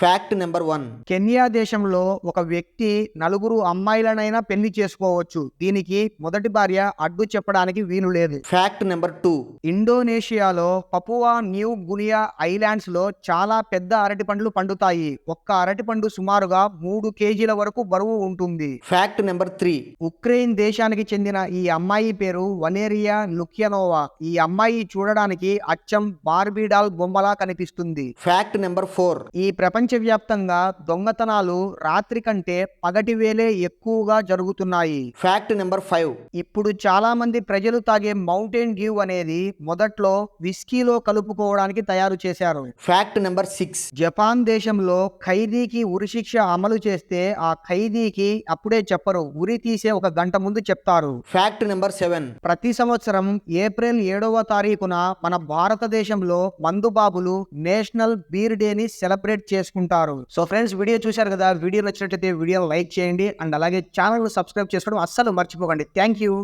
Fact number one Kenya దేశంలో ఒక వ్యక్తి నలుగురు అమ్మాయిలనైనా పెళ్ళి చేసుకోవచ్చు. దీనికి మొదటి భార్య అడ్డు చెప్పడానికి వీలు లేదు. ఫ్యాక్ట్ నెంబర్ టూ ఇండోనేషియాలో పపువా న్యూ గునియా ఐలాండ్స్లో చాలా పెద్ద అరటి పండ్లు పండుతాయి. ఒక్క అరటి పండు సుమారుగా మూడు కేజీల వరకు బరువు ఉంటుంది. ఫ్యాక్ట్ నెంబర్ త్రీ ఉక్రెయిన్ దేశానికి చెందిన ఈ అమ్మాయి పేరు వనేరియా లుక్యనోవా. ఈ అమ్మాయి చూడడానికి అచ్చం బార్బీడాల్ బొమ్మలా కనిపిస్తుంది. ఫ్యాక్ట్ నెంబర్ ఫోర్ ఈ ప్రపంచవ్యాప్తంగా దొంగతనాలు రాత్రి కంటే పగటి వేలే ఎక్కువగా జరుగుతున్నాయి. ఫ్యాక్ట్ నెంబర్ ఫైవ్ ఇప్పుడు చాలా మంది ప్రజలు తాగే మౌంటైన్ డ్యూ అనేది మొదట్లో విస్కీలో కలుపుకోవడానికి తయారు చేశారు. ఫ్యాక్ట్ నెంబర్ సిక్స్ జపాన్ దేశంలో ఖైదీకి ఉరిశిక్ష అమలు చేస్తే ఆ ఖైదీకి అప్పుడే చెప్పరు ఉరి తీసే ఒక గంట ముందు చెప్తారు. ఫ్యాక్ట్ నెంబర్ సెవెన్ ప్రతి సంవత్సరం ఏప్రిల్ ఏడవ తారీఖున మన భారతదేశంలో మందుబాబులు నేషనల్ బీర్ డేని సెలబ్రేట్ చేసుకుంటారు. సో ఫ్రెండ్స్ వీడియో చూశారు కదా వీడియో నచ్చినట్లయితే వీడియో లైక్ చేయండి. అండ్ అలాగే ఛానల్ సబ్స్క్రైబ్ చేసుకోవడం అస్సలు మర్చిపోకండి. Thank you.